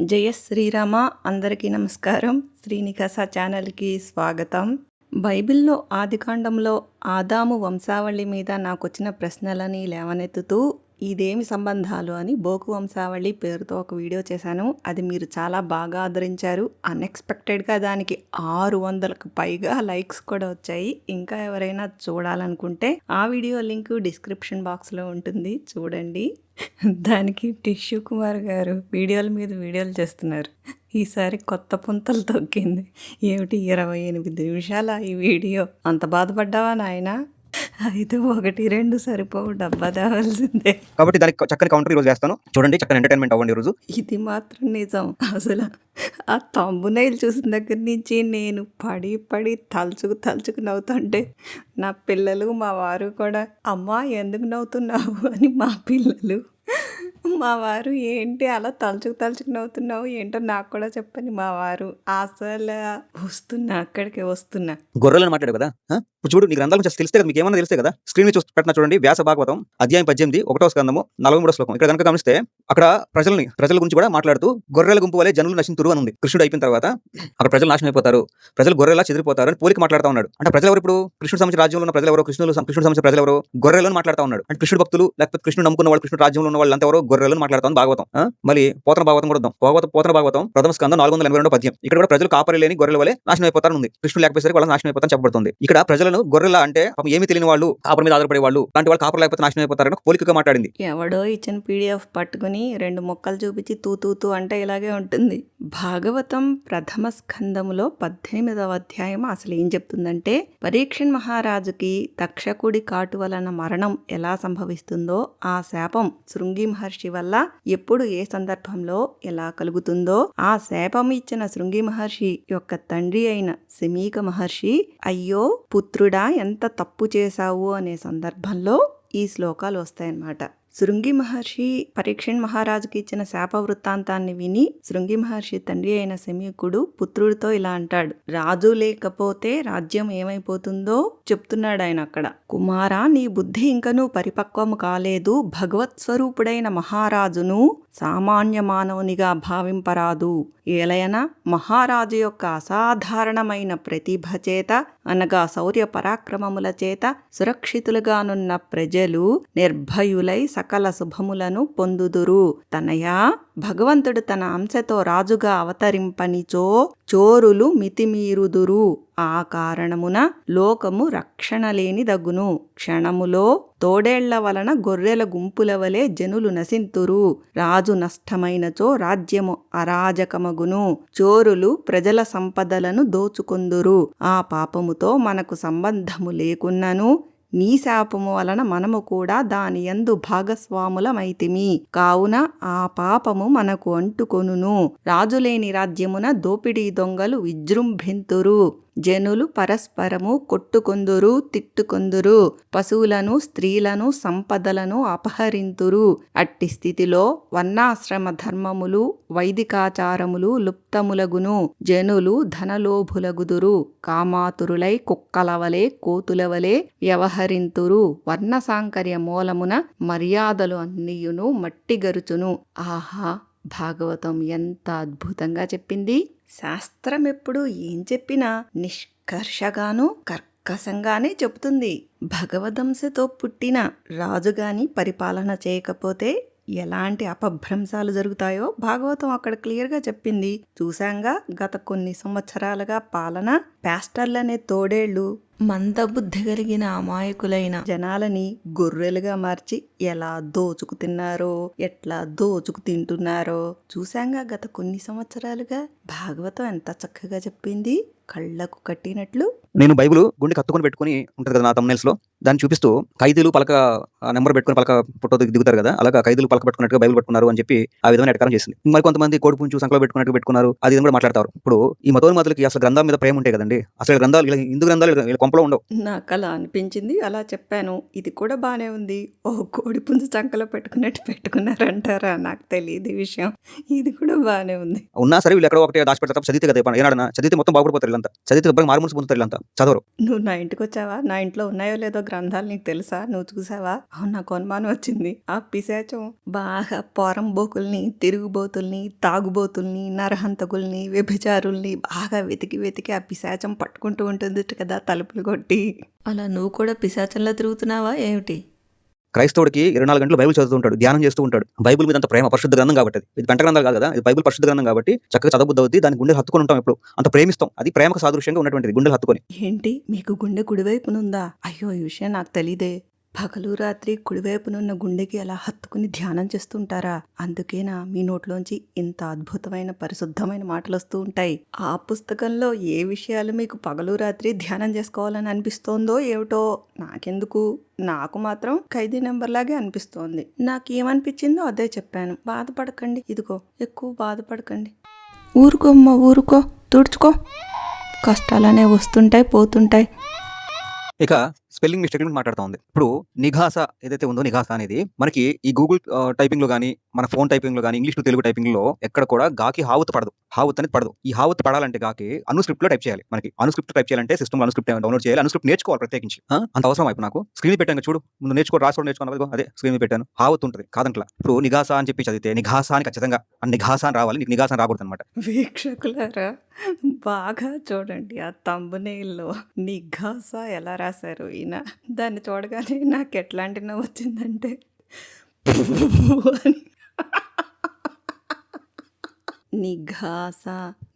జయ శ్రీరామ అందరికీ నమస్కారం. శ్రీనికాస ఛానల్కి స్వాగతం. బైబిల్లో ఆదికాండంలో ఆదాము వంశావళి మీద నాకు వచ్చిన ప్రశ్నలని లేవనెత్తుతూ ఇదేమి సంబంధాలు అని బోకు వంశావళి పేరుతో ఒక వీడియో చేశాను. అది మీరు చాలా బాగా ఆదరించారు. అన్ఎక్స్పెక్టెడ్గా దానికి ఆరు వందలకు పైగా లైక్స్ కూడా వచ్చాయి. ఇంకా ఎవరైనా చూడాలనుకుంటే ఆ వీడియో లింక్ డిస్క్రిప్షన్ బాక్స్లో ఉంటుంది. చూడండి. దానికి టిష్యూ కుమార్ గారు వీడియోల మీద వీడియోలు చేస్తున్నారు. ఈసారి కొత్త పుంతలు తొక్కింది. ఏమిటి? ఇరవై ఎనిమిది నిమిషాల ఈ వీడియో. అంత బాధపడ్డావా నాయనా? అయితే ఒకటి రెండు సరిపోవు. డబ్బా తేవాల్సిందే. కాబట్టి దానికి చక్కని కౌంటర్ ఈరోజు వేస్తాను. చూడండి చక్కని ఎంటర్టైన్మెంట్ అవ్వండి ఈరోజు. ఇది మాత్రం నిజం. అసలు ఆ తమ్మునైలు చూసిన దగ్గర నుంచి నేను పడి పడి తలుచుకు తలుచుకు నవ్వుతుంటే నా పిల్లలు మా వారు కూడా అమ్మా ఎందుకు నవ్వుతున్నావు? అని మా పిల్లలు మా వారు ఏంటి అలా తలుచుకు తలుచుకు నవ్వుతున్నావు? ఏంటో నాకు కూడా చెప్పని మా వారు అసలు వస్తున్నా అక్కడికి వస్తున్నా. గొర్రెలను మాట్లాడు కదా? ఇప్పుడు చూడు నీ గ్రంథాల గురించి తెలిస్తే కదా మీకు ఏమన్నా తెలిస్తే కదా? స్క్రీన్ మీద చూసి పెట్టిన చూడండి వ్యాస భాగవతం అధ్యాయం పద్దెనిమిది ఒకటో స్కందము నలభై మూడో శ్లోకం. ఇక్కడ కనుక గమనిస్తే అక్కడ ప్రజల్ని ప్రజల గురించి కూడా మాట్లాడుతూ గొర్రెల గుంపు వలె జనులు నశింతురు అని ఉంది. కృష్ణుడు అయిపోయిన తర్వాత అక్కడ ప్రజలు నాశనం అయిపోతారు ప్రజలు గొర్రెలా చెదిరిపోతారు అని పోలిక మాట్లాడుతూ ఉన్నాడు. అంటే ప్రజలు ఎవరు ఇప్పుడు కృష్ణుడు సంబంధించిన రాజ్యంలో ఉన్న ప్రజలు ఎవరు కృష్ణుడు కృష్ణుడు సంబంధించిన ప్రజలు ఎవరు గొర్రెలను మాట్లాడుతూ ఉన్నాడు. అంటే కృష్ణుడు భక్తులు లేకపోతే కృష్ణుడు నమ్ముకున్న వాళ్ళు కృష్ణుడు రాజ్యంలో ఉన్న వాళ్ళు వాళ్ళంతా ఎవరో? గొర్రెలను మాట్లాడుతాం భాగవతం. మళ్ళీ పోతన భాగవతం కూడా భాగవత పోతన భాగవతం ప్రథమ స్కందం నాలుగు వందల ఎనభై రెండు పద్యం. ఇక్కడ కూడా ప్రజలు కాపరి లేని గొర్రెల వల్ల నాశనం అయిపోతారు ఉంది. కృష్ణుడు లేకపోతే వాళ్ళ నాశనం అయిపోతారని చెప్పబడుతుంది. ఇక్కడ ప్రజలను గొర్రెల అంటే ఏమి తెలియని వాళ్ళు కాపర్ మీద ఆధారపడే వాళ్ళు లాంటి వాళ్ళు కాపర్ లేకపోతే నాశనం అయిపోతారని పోలికగా మాట్లాడింది. ఎవడో ఇచ్చిన పీడిఎఫ్ పట్టుకుని రెండు మొక్కలు చూపించి తూ తూ తూ అంటే ఇలాగే ఉంటుంది. భాగవతం ప్రథమ స్కందములో పద్దెనిమిదవ అధ్యాయం అసలు ఏం చెప్తుందంటే పరీక్షన్ మహారాజుకి తక్షకుడి కాటు వలన మరణం ఎలా సంభవిస్తుందో ఆ శాపం శృంగి మహర్షి వల్ల ఎప్పుడు ఏ సందర్భంలో ఎలా కలుగుతుందో ఆ శాపం ఇచ్చిన శృంగి మహర్షి యొక్క తండ్రి అయిన శమీక మహర్షి అయ్యో పుత్రుడా ఎంత తప్పు చేశావు? అనే సందర్భంలో ఈ శ్లోకాలు వస్తాయన్నమాట. శృంగి మహర్షి పరీక్షణ్ మహారాజుకి ఇచ్చిన శాప వృత్తాంతాన్ని విని శృంగి మహర్షి తండ్రి అయిన శమీకుడు పుత్రుడితో ఇలా అంటాడు. రాజు లేకపోతే రాజ్యం ఏమైపోతుందో చెప్తున్నాడు ఆయన అక్కడ. కుమారా నీ బుద్ధి ఇంకనూ పరిపక్వము కాలేదు. భగవత్ స్వరూపుడైన మహారాజును సామాన్య మానవునిగా భావింపరాదు. ఏలయన మహారాజు యొక్క అసాధారణమైన ప్రతిభ చేత అనగా శౌర్య పరాక్రమముల చేత సురక్షితులుగానున్న ప్రజలు నిర్భయులై సకల శుభములను పొందుదురు. తనయా భగవంతుడు తన అంశతో రాజుగా అవతరింపనిచో చోరులు మితిమీరుదురు. ఆ కారణమున లోకము రక్షణ లేని దగును క్షణములో తోడేళ్ళ వలన గొర్రెల గుంపుల వలె జనులు నశింతురు. రాజు నష్టమైనచో రాజ్యము అరాజకమగును. చోరులు ప్రజల సంపదలను దోచుకొందురు. ఆ పాపముతో మనకు సంబంధము లేకున్నను నీ శాపము వలన మనము కూడా దాని యందు భాగస్వాములమైతిమి. కావున ఆ పాపము మనకు అంటుకొనును. రాజులేని రాజ్యమున దోపిడీ దొంగలు విజృంభింతురు. జనులు పరస్పరము కొట్టుకొందురు తిట్టుకొందురు పశువులను స్త్రీలను సంపదలను అపహరింతురు. అట్టి స్థితిలో వర్ణాశ్రమ ధర్మములు వైదికాచారములు లుప్తములగును. జనులు ధనలోభులగుదురు. కామాతురులై కుక్కలవలే కోతులవలే వ్యవహరింతురు. వర్ణ సాంకర్య మూలమున మర్యాదలు అన్నియును మట్టిగరుచును. ఆహా భాగవతం ఎంత అద్భుతంగా చెప్పింది. శాస్త్రం ఎప్పుడు ఏం చెప్పినా నిష్కర్షగాను కర్కశంగానే చెబుతుంది. భగవదంశతో పుట్టిన రాజుగాని పరిపాలన చేయకపోతే ఎలాంటి అపభ్రంశాలు జరుగుతాయో భాగవతం అక్కడ క్లియర్గా చెప్పింది. చూశాంగా గత కొన్ని సంవత్సరాలుగా పాలన పాస్టర్లనే తోడేళ్ళు మందబుద్ధి కలిగిన అమాయకులైన జనాలని గొర్రెలుగా మార్చి ఎలా దోచుకు తిన్నారో ఎట్లా దోచుకు తింటున్నారో చూశాంగా గత కొన్ని సంవత్సరాలుగా భాగవతం ఎంత చక్కగా చెప్పింది. కళ్ళకు కట్టినట్లు. నేను బైబిల్ గుండె కత్తుకొని పెట్టుకుని ఉంటుంది కదా నా thumbnails లో. దాన్ని చూపిస్తూ ఖైదీలు పలక నెంబర్ పెట్టుకుని పలక ఫోటో దిగుతారు కదా అలాగా ఖైదీలు పలక పెట్టుకున్నట్టుగా బైబిల్ పట్టుకున్నారు అని చెప్పి ఆ విధమైన ఎటకారం చేసింది. మరి కొంతమంది కోడి పుంచు సంకలో పెట్టుకున్నట్టు పెట్టుకున్నారు అది కూడా మాట్లాడతారు. ఇప్పుడు ఈ మతోన్మాదులకి అసలు గ్రంథాల మీద ప్రేమ ఉంటాయి కదండి అసలు గ్రంథాలు ఇలా హిందూ గ్రంథాలు కొంపలో ఉండవు. నాకు అలా అనిపించింది. అలా చెప్పాను. ఇది కూడా బానే ఉంది. ఓ కోడి పుంజు చంకలో పెట్టుకున్నట్టు పెట్టుకున్నారంటారా? నాకు తెలియదు విషయం. ఇది కూడా బానే ఉంది. ఉన్నా సరే వీళ్ళు ఎక్కడో ఒకటి తప్ప చదివితే కదా ఏనాడన్నా? చదివితే మొత్తం బాగుపడిపోతారు వీళ్ళంతా. చదివితే దెబ్బకి మారుమూసి పొందుతారు వీళ్ళంతా. చదవరు. నువ్వు నా ఇంటికి వచ్చావా నా ఇంట్లో ఉన్నాయో లేదో గ్రంథాలు నీకు తెలుసా? నువ్వు చూసావా? అవును నాకు అనుమానం వచ్చింది. ఆ పిశాచం బాగా పోరంబోకుల్ని తిరుగుబోతుల్ని తాగుబోతుల్ని నరహంతకుల్ని వ్యభిచారుల్ని బాగా వెతికి వెతికి ఆ పిశాచం పట్టుకుంటూ ఉంటుంది కదా తలుపులు కొట్టి. అలా నువ్వు కూడా పిశాచంలో తిరుగుతున్నావా ఏమిటి? క్రైస్తవుడికి ఇరవై నాలుగు గంటలు బైబిల్ చదువుతూ ఉంటాడు ధ్యానం చేస్తూ ఉంటాడు. బైబిల్ మీద అంత ప్రేమ పరిశుద్ధ గ్రంథం కాబట్టి. ఇది పెంట గ్రంథాలు కాదు కదా ఇది బైబిల్ పరిశుద్ధ గ్రంథం కాబట్టి చక్కగా చదవబుద్ధి అవుద్ది దాని గుండెలు హత్తుకొని ఉంటాం ఎప్పుడు. అంత ప్రేమిస్తాం అది ప్రేమకు సాదృశ్యంగా ఉన్నటువంటిది గుండెలు హత్తుకొని. ఏంటి మీకు గుండె కుడివైపునుందా? అయ్యో ఈ విషయం నాకు తెలీదే. పగలు రాత్రి కుడివైపునున్న గుండెకి అలా హత్తుకుని ధ్యానం చేస్తుంటారా? అందుకేనా మీ నోట్లోంచి ఇంత అద్భుతమైన పరిశుద్ధమైన మాటలు వస్తూ ఉంటాయి. ఆ పుస్తకంలో ఏ విషయాలు మీకు పగలు రాత్రి ధ్యానం చేసుకోవాలని అనిపిస్తోందో ఏమిటో నాకెందుకు? నాకు మాత్రం ఖైదీ నెంబర్ లాగే అనిపిస్తోంది. నాకేమనిపించిందో అదే చెప్పాను. బాధపడకండి. ఇదిగో ఎక్కువ బాధపడకండి. ఊరుకోమ్మ ఊరుకో. తుడుచుకో. కష్టాలనే వస్తుంటాయి పోతుంటాయి. ఇక స్పెల్లింగ్ మిస్టేక్ మాట్లాడుతూ ఉంది. ఇప్పుడు నిఘాస ఏదైతే ఉందో నిఘాస అనేది మనకి ఈ గూగుల్ టైపింగ్లో కానీ మన ఫోన్ టైపింగ్లో కానీ ఇంగ్లీష్ టు తెలుగు టైపింగ్లో ఎక్కడ కూడా గాకి హావుత్ పడదు. హావత్ అనేది పడదు. ఈ హావుత్ పడాలంటే గాకి అనుస్క్రిప్ట్లో టైప్ చేయాలి మనకి. అనుస్క్రిప్ట్ టైప్ చేయాలంటే సిస్టమ్ అనుస్క్రిప్ట్ డౌన్లోడ్ చేయాలి అనుస్క్రిప్ట్ నేర్చుకోవాలి ప్రత్యేకించి. అంత అవసరం అయిపోయి నాకు. స్క్రీన్ పెట్టాను చూడు. ముందు నేర్చుకో రాసుకోవడం నేర్చుకోవాలి అదే స్క్రీన్ పెట్టాను. హావత్ ఉంటుంది కాదంట్లా. ఇప్పుడు నిఘాస అని చెప్పి చదివితే నిఘాస అని ఖచ్చితంగా ఆ నిఘాస అని రావాలి నీకు నిఘాస రాకూడదు అనమాట వీక్షకులారా బాగా చూడండి ఆ తమ్మునేల్లో నిఘాస ఎలా రాశారు? ఈయన దాన్ని చూడగానే నాకు ఎట్లాంటి నవ్వు వచ్చిందంటే అని నిఘాస.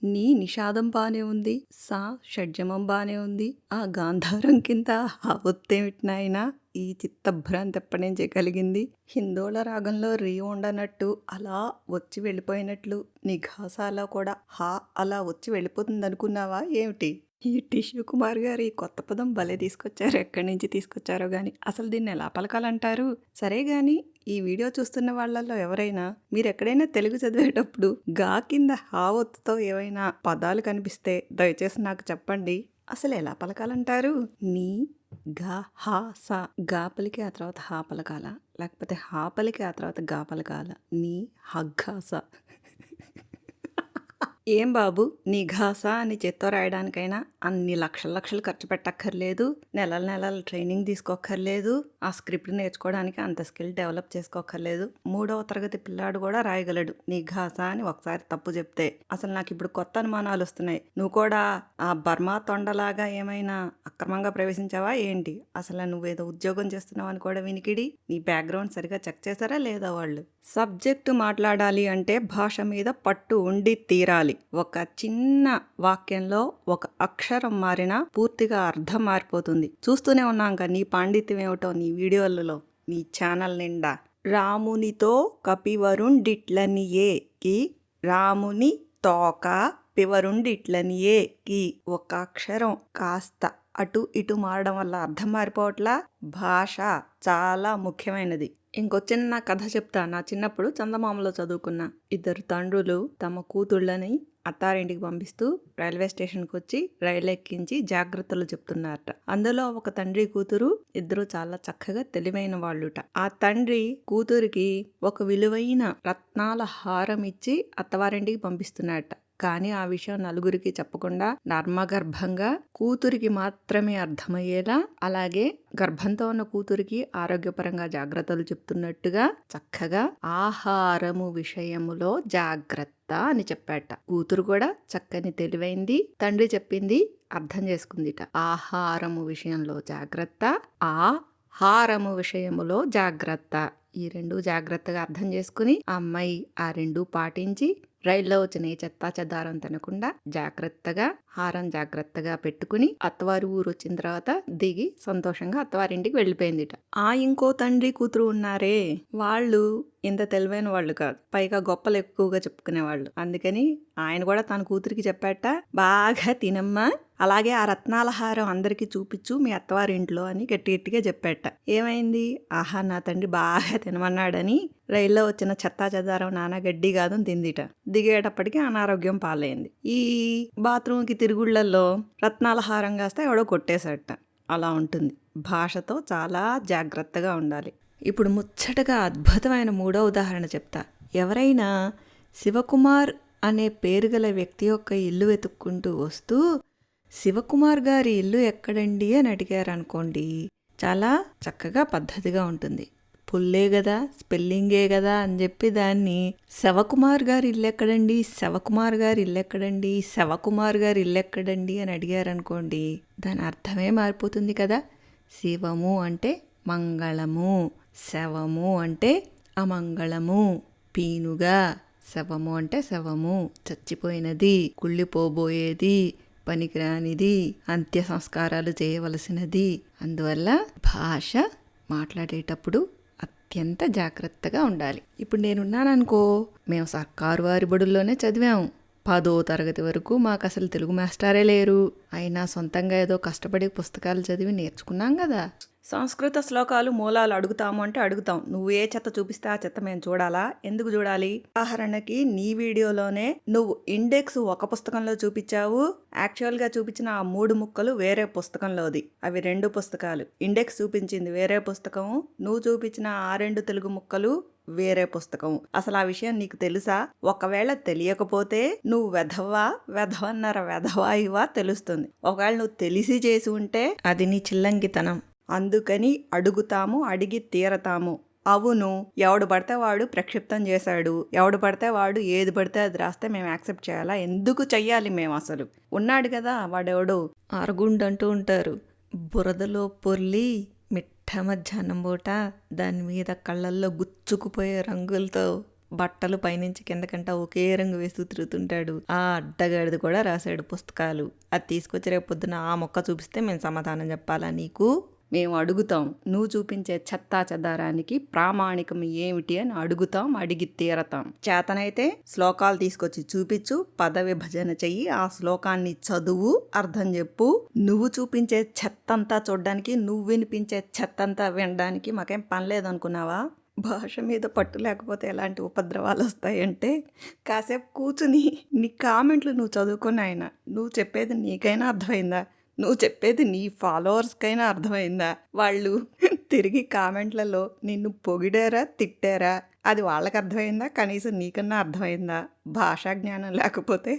నీ నిషాదం బానే ఉంది. సా షడ్జమం బానే ఉంది. ఆ గాంధారం కింద ఆ ఒత్తేమిటి నాయనా? ఈ చిత్తభ్రాంతి ఎప్పటి నుంచి కలిగింది? హిందోళ రాగంలో రీ ఉండనట్టు అలా వచ్చి వెళ్ళిపోయినట్లు నిఘాసాలో కూడా హా అలా వచ్చి వెళ్ళిపోతుంది అనుకున్నావా ఏమిటి? ఈ టిష్యూ కుమార్ గారు ఈ కొత్త పదం భలే తీసుకొచ్చారు. ఎక్కడి నుంచి తీసుకొచ్చారో కానీ అసలు దీన్ని ఎలా పలకాలంటారు? సరే కానీ ఈ వీడియో చూస్తున్న వాళ్ళల్లో ఎవరైనా మీరు ఎక్కడైనా తెలుగు చదివేటప్పుడు గా కింద హా ఒత్తుతో ఏవైనా పదాలు కనిపిస్తే దయచేసి నాకు చెప్పండి. అసలు ఎలా పలకాలంటారు? నీ గా హా సా గా పలికి ఆ తర్వాత హా పలకాల? లేకపోతే హా పలికి ఆ తర్వాత గా పలకాల? నీ హగ్గాస ఏం బాబు? నీ ఘాస అని చేత్తో రాయడానికైనా అన్ని లక్షల లక్షలు ఖర్చు పెట్టక్కర్లేదు. నెలల నెలల ట్రైనింగ్ తీసుకోక్కర్లేదు. ఆ స్క్రిప్ట్ నేర్చుకోవడానికి అంత స్కిల్ డెవలప్ చేసుకోక్కర్లేదు. మూడవ తరగతి పిల్లాడు కూడా రాయగలడు. నీ ఘాస అని ఒకసారి తప్పు చెప్తే అసలు నాకు ఇప్పుడు కొత్త అనుమానాలు వస్తున్నాయి. నువ్వు కూడా ఆ బర్మా తొండలాగా ఏమైనా అక్రమంగా ప్రవేశించావా? ఏంటి? అసలు నువ్వేదో ఉద్యోగం చేస్తున్నావు అని కూడా వినికిడి. నీ బ్యాక్గ్రౌండ్ సరిగా చెక్ చేశారా లేదా వాళ్ళు? సబ్జెక్టు మాట్లాడాలి అంటే భాష మీద పట్టు ఉండి తీరాలి. ఒక చిన్న వాక్యంలో ఒక అక్షరం మారినా పూర్తిగా అర్థం మారిపోతుంది. చూస్తూనే ఉన్నాం నీ పాండిత్యం ఏమిటో నీ వీడియోలలో నీ ఛానల్ నిండా. రామునితో కపివరుండిట్లనియే కి రాముని తోక పివరుండిట్లనియే కి. ఒక అక్షరం కాస్త అటు ఇటు మారడం వల్ల అర్థం మారిపోవట్లా? భాష చాలా ముఖ్యమైనది. ఇంకో చిన్న కథ చెప్తా నా చిన్నప్పుడు చందమామలో చదువుకున్న ఇద్దరు తండ్రులు తమ కూతుళ్ళని అత్తారింటికి పంపిస్తూ రైల్వే స్టేషన్కి వచ్చి రైలు ఎక్కించి జాగ్రత్తలు చెప్తున్నారట. అందులో ఒక తండ్రి కూతురు ఇద్దరు చాలా చక్కగా తెలివైన వాళ్ళుట. ఆ తండ్రి కూతురికి ఒక విలువైన రత్నాల హారం ఇచ్చి అత్తవారింటికి పంపిస్తున్నారట. కానీ ఆ విషయం నలుగురికి చెప్పకుండా నర్మగర్భంగా కూతురికి మాత్రమే అర్థమయ్యేలా అలాగే గర్భంతో ఉన్న కూతురికి ఆరోగ్యపరంగా జాగ్రత్తలు చెప్తున్నట్టుగా చక్కగా ఆహారము విషయములో జాగ్రత్త అని చెప్పాట. కూతురు కూడా చక్కని తెలివైంది తండ్రి చెప్పింది అర్థం చేసుకుందిట. ఆహారము విషయంలో జాగ్రత్త ఆహారము విషయములో జాగ్రత్త. ఈ రెండు జాగ్రత్తగా అర్థం చేసుకుని ఆ అమ్మాయి ఆ రెండు పాటించి రైల్లో వచ్చిన చెత్తా చెదారం తినకుండా జాగ్రత్తగా హారం జాగ్రత్తగా పెట్టుకుని అత్తవారి ఊరు వచ్చిన తర్వాత దిగి సంతోషంగా అత్తవారింటికి వెళ్ళిపోయిందిట. ఆ ఇంకో తండ్రి కూతురు ఉన్నారే. వాళ్ళు ఇంత తెలివైన వాళ్ళు కాదు. పైగా గొప్పలు ఎక్కువగా చెప్పుకునేవాళ్ళు. అందుకని ఆయన కూడా తన కూతురికి చెప్పాట బాగా తినమ్మా. అలాగే ఆ రత్నాల హారం అందరికీ చూపించు మీ అత్తవారింట్లో అని గట్టి గట్టిగా చెప్పాట. ఏమైంది? ఆహా నా తండ్రి బాగా తినమన్నాడని రైల్లో వచ్చిన చెత్తా చెదారం నానా గడ్డి కాదని తిందిట. దిగేటప్పటికి అనారోగ్యం పాలైంది. ఈ బాత్రూమ్కి తిరుగుళ్ళలో రత్నాలహారం కాస్తే కాస్త ఎవడో కొట్టేశాట అలా ఉంటుంది. భాషతో చాలా జాగ్రత్తగా ఉండాలి. ఇప్పుడు ముచ్చటగా అద్భుతమైన మూడో ఉదాహరణ చెప్తా. ఎవరైనా శివకుమార్ అనే పేరు గల వ్యక్తి యొక్క ఇల్లు వెతుక్కుంటూ వస్తూ శివకుమార్ గారి ఇల్లు ఎక్కడండి? అని అడిగారనుకోండి చాలా చక్కగా పద్ధతిగా ఉంటుంది. పుల్లే కదా స్పెల్లింగే కదా అని చెప్పి దాన్ని శవకుమార్ గారు ఇల్లెక్కడండి శవకుమార్ గారు ఇల్లెక్కడండి శవకుమార్ గారు ఇల్లెక్కడండి అని అడిగారు అనుకోండి దాని అర్థమే మారిపోతుంది కదా. శివము అంటే మంగళము శవము అంటే అమంగళము పీనుగా శవము అంటే శవము చచ్చిపోయినది కుళ్ళిపోబోయేది పనికిరానిది అంత్య సంస్కారాలు చేయవలసినది. అందువల్ల భాష మాట్లాడేటప్పుడు అత్యంత జాగ్రత్తగా ఉండాలి. ఇప్పుడు నేనున్నాననుకో మేము సర్కారు వారి బడుల్లోనే చదివాము. పదో తరగతి వరకు మాకు అసలు తెలుగు మాస్టారే లేరు. అయినా సొంతంగా ఏదో కష్టపడి పుస్తకాలు చదివి నేర్చుకున్నాం కదా సంస్కృత శ్లోకాలు మూలాలు అడుగుతాము అంటే అడుగుతాం. నువ్వు ఏ చెత్త చూపిస్తే ఆ చెత్త మేము చూడాలా? ఎందుకు చూడాలి? ఉదాహరణకి నీ వీడియోలోనే నువ్వు ఇండెక్స్ ఒక పుస్తకంలో చూపించావు. యాక్చువల్గా చూపించిన ఆ మూడు ముక్కలు వేరే పుస్తకంలోది. అవి రెండు పుస్తకాలు. ఇండెక్స్ చూపించింది వేరే పుస్తకం. నువ్వు చూపించిన ఆ రెండు తెలుగు ముక్కలు వేరే పుస్తకం. అసలు ఆ విషయం నీకు తెలుసా? ఒకవేళ తెలియకపోతే నువ్వు వెధవా? వెధవన్నర వెధవా ఇవా తెలుస్తుంది. ఒకవేళ నువ్వు తెలిసి చేసి ఉంటే అది నీ చిల్లంగితనం. అందుకని అడుగుతాము అడిగి తీరతాము. అవును ఎవడు పడితే వాడు ప్రక్షిప్తం చేశాడు. ఎవడు పడితే వాడు ఏది పడితే అది రాస్తే మేము యాక్సెప్ట్ చేయాలా? ఎందుకు చెయ్యాలి మేము అసలు? ఉన్నాడు కదా వాడెవడు. అరుగుండు అంటూ ఉంటారు. బురదలో పొర్లి మధ్యాహ్నం పూట దాని మీద కళ్ళల్లో గుచ్చుకుపోయే రంగులతో బట్టలు పైనుంచి కిందకంట ఒకే రంగు వేస్తూ తిరుగుతుంటాడు. ఆ అడ్డగాడిది కూడా రాశాడు పుస్తకాలు. అది తీసుకొచ్చి రేపు పొద్దున ఆ మొక్క చూపిస్తే మేము సమాధానం చెప్పాలా నీకు? మేము అడుగుతాం నువ్వు చూపించే చెత్తా చెదారానికి ప్రామాణికం ఏమిటి? అని అడుగుతాం అడిగి తీరతాం. చేతనైతే శ్లోకాలు తీసుకొచ్చి చూపించు పద విభజన చెయ్యి ఆ శ్లోకాన్ని చదువు అర్థం చెప్పు. నువ్వు చూపించే చెత్తంతా చూడడానికి నువ్వు వినిపించే చెత్తంతా వినడానికి మాకేం పని లేదనుకున్నావా? భాష మీద పట్టు లేకపోతే ఎలాంటి ఉపద్రవాలు వస్తాయంటే కాసేపు కూర్చుని నీ కామెంట్లు నువ్వు చదువుకుని ఆయన నువ్వు చెప్పేది నీకైనా అర్థమైందా? నువ్వు చెప్పేది నీ ఫాలోవర్స్కైనా అర్థమైందా? వాళ్ళు తిరిగి కామెంట్లలో నిన్ను పొగిడారా తిట్టారా? అది వాళ్ళకి అర్థమైందా? కనీసం నీకన్నా అర్థమైందా? భాషా జ్ఞానం లేకపోతే?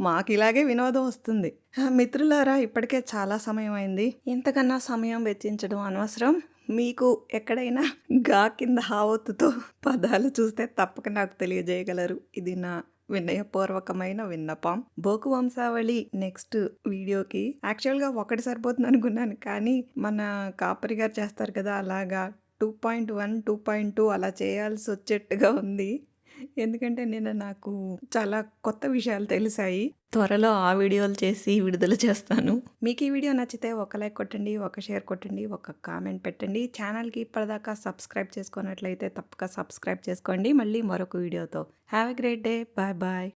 మాకు ఇలాగే వినోదం వస్తుంది. మిత్రులారా ఇప్పటికే చాలా సమయం అయింది ఇంతకన్నా సమయం వెచ్చించడం అనవసరం. మీకు ఎక్కడైనా గా కింద హావత్తుతో పదాలు చూస్తే తప్పక నాకు తెలియజేయగలరు. ఇది నా వినయపూర్వకమైన విన్నపం. బోకు వంశావళి నెక్స్ట్ వీడియోకి. యాక్చువల్గా ఒకటి సరిపోతుంది అనుకున్నాను కానీ మన కాపరి గారు చేస్తారు కదా అలాగా. Two point one two point two అలా చేయాల్సి వచ్చేట్టుగా ఉంది. ఎందుకంటే నేను నాకు చాలా కొత్త విషయాలు తెలిసాయి. త్వరలో ఆ వీడియోలు చేసి విడుదల చేస్తాను. మీకు ఈ వీడియో నచ్చితే ఒక లైక్ కొట్టండి ఒక షేర్ కొట్టండి ఒక కామెంట్ పెట్టండి. ఛానల్కి ఇప్పటిదాకా సబ్స్క్రైబ్ చేసుకున్నట్లయితే తప్పక సబ్స్క్రైబ్ చేసుకోండి. మళ్ళీ మరొక వీడియోతో. Have a great day. Bye bye.